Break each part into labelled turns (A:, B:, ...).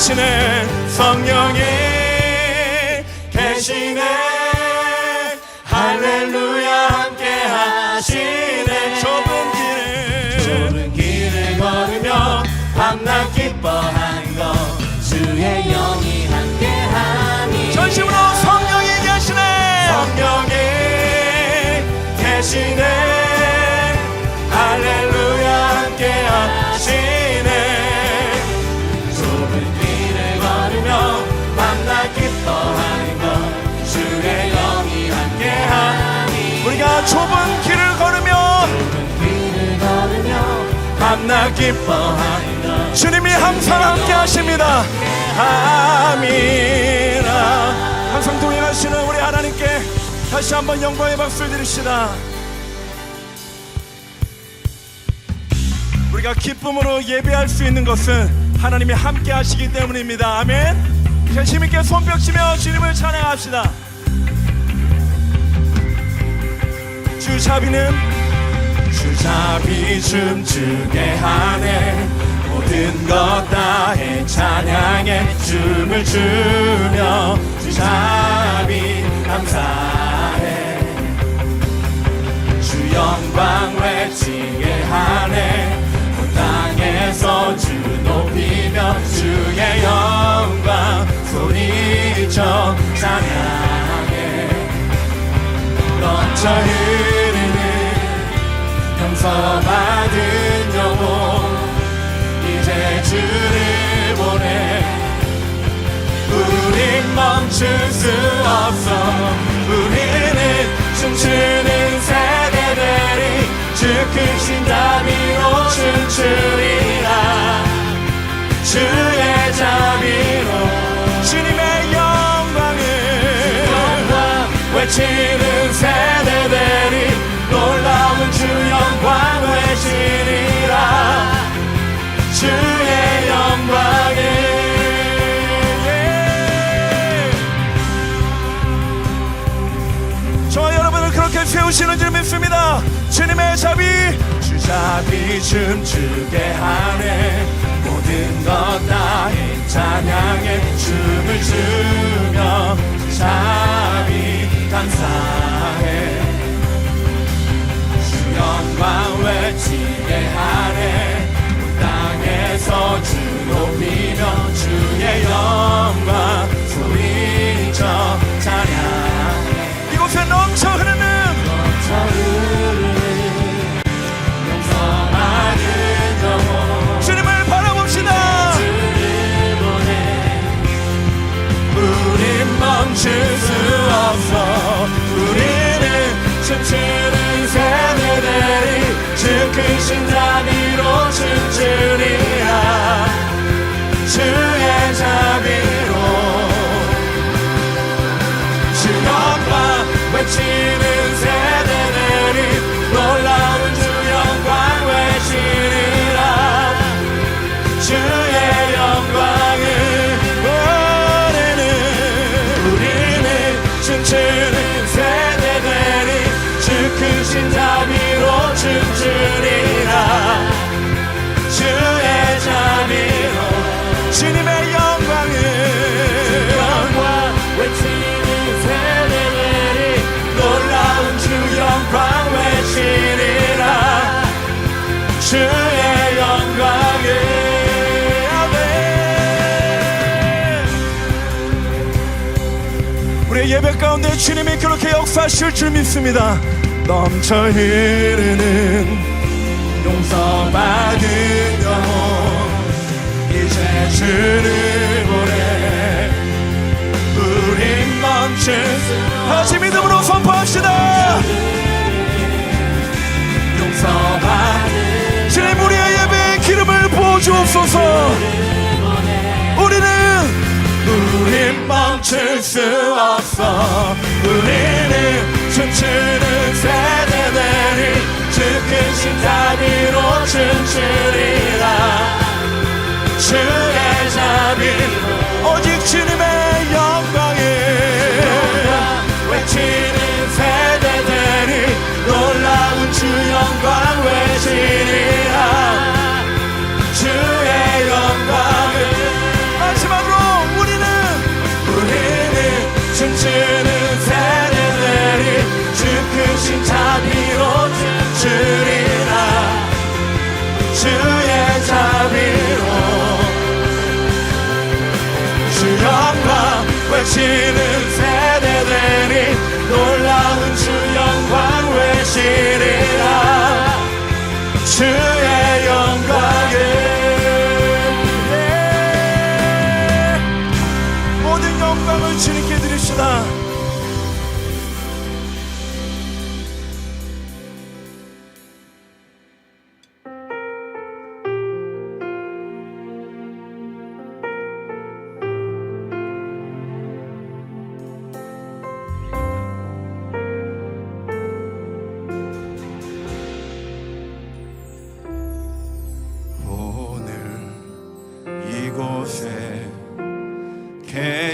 A: 계시네 성령이. 계시네. 할렐루야 함께 하시네. 좁은 길을 좁은 길을 걸으며 밤낮 기뻐하는 것 주의 영이 함께 하니 전심으로 성령이 계시네. 성령이 계시네 좁은 길을 걸으며 기뻐하는 것 주님이 항상 함께 하십니다 아미나 항상 동행하시는 우리 하나님께 다시 한번 영광의 박수를 드립시다 우리가 기쁨으로 예배할 수 있는 것은 하나님이 함께 하시기 때문입니다. 아멘. 자, 힘있게 손뼉치며 주님을 찬양합시다. 주자비는? 주자비 춤추게 하네. 모든 것 다해 찬양해 춤을 추며 주자비 감사해. 주 영광 외치게 하네. 온 땅에서 주 높이며 주의 영광 소리쳐 찬양 용서받은 영혼 이제 주를 보내. 우린 멈출 수 없어. 우리는 춤추는 세대들이 주 크신 자비로 춤추리라. 주 세우시는 줄 믿습니다. 주님의 자비. 주 자비 춤추게 하네. 모든 것 다해 찬양해 춤을 추며 자비 감사해. 주 영광 외치게 하네. 온 땅에서 주 높이며 주의 영광 주님의 영광을. 영광 외치는 세대들이 놀라운 주 영광 외치리라. 주의 영광을. 우리의 예배 가운데 주님이 그렇게 역사하실 줄 믿습니다. 넘쳐 흐르는 이제 주를 보내 우린 수 다시 믿음으로 선포합시다. 용서받은 주님 우리의 예배에 기름을 부어주옵소서. 우리는 우린 멈출 수 없어. 우리는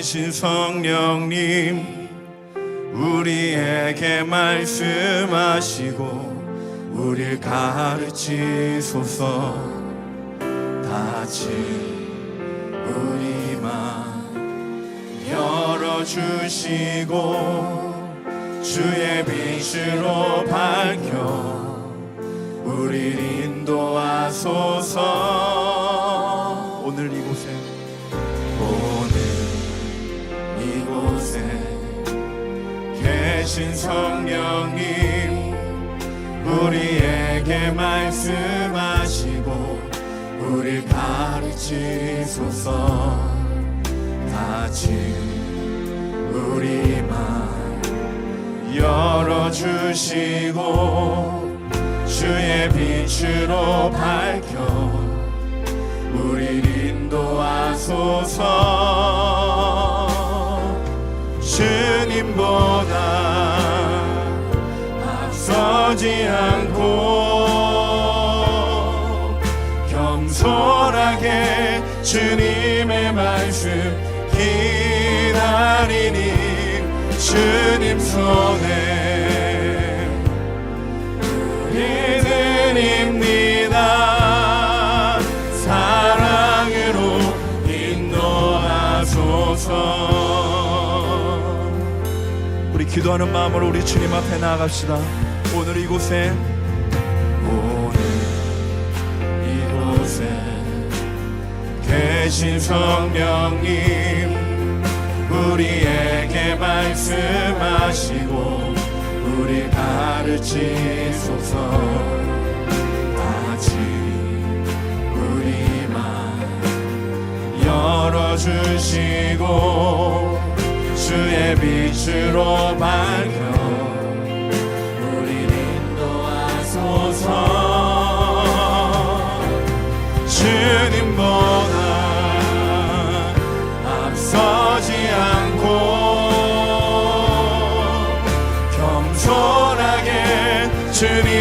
A: 계신 성령님 우리에게 말씀하시고 우릴 가르치소서. 다친 우리만 열어주시고 주의 빛으로 밝혀 우릴 인도하소서 계신 성령님 우리에게 말씀하시고 우릴 가르치소서. 다친 우리 만 열어주시고 주의 빛으로 밝혀 우릴 인도하소서 않고 겸손하게 주님의 말씀 기다리니 주님 손에 믿음입니다. 사랑으로 인도하소서. 우리 기도하는 마음으로 우리 주님 앞에 나아갑시다 오늘 이곳에 오늘 이곳에 계신 성령님 우리에게 말씀하시고 우리 가르치소서. 아직 우리만 열어주시고 주의 빛으로 밝혀 주님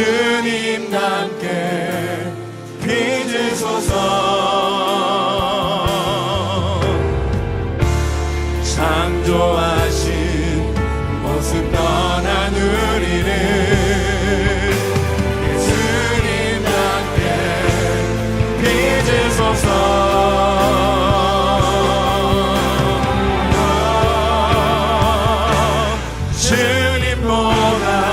A: 주님 남께 빚으소서. 창조하신 모습 떠난 우리를 예수님 남께 빚으소서. 주님 보라.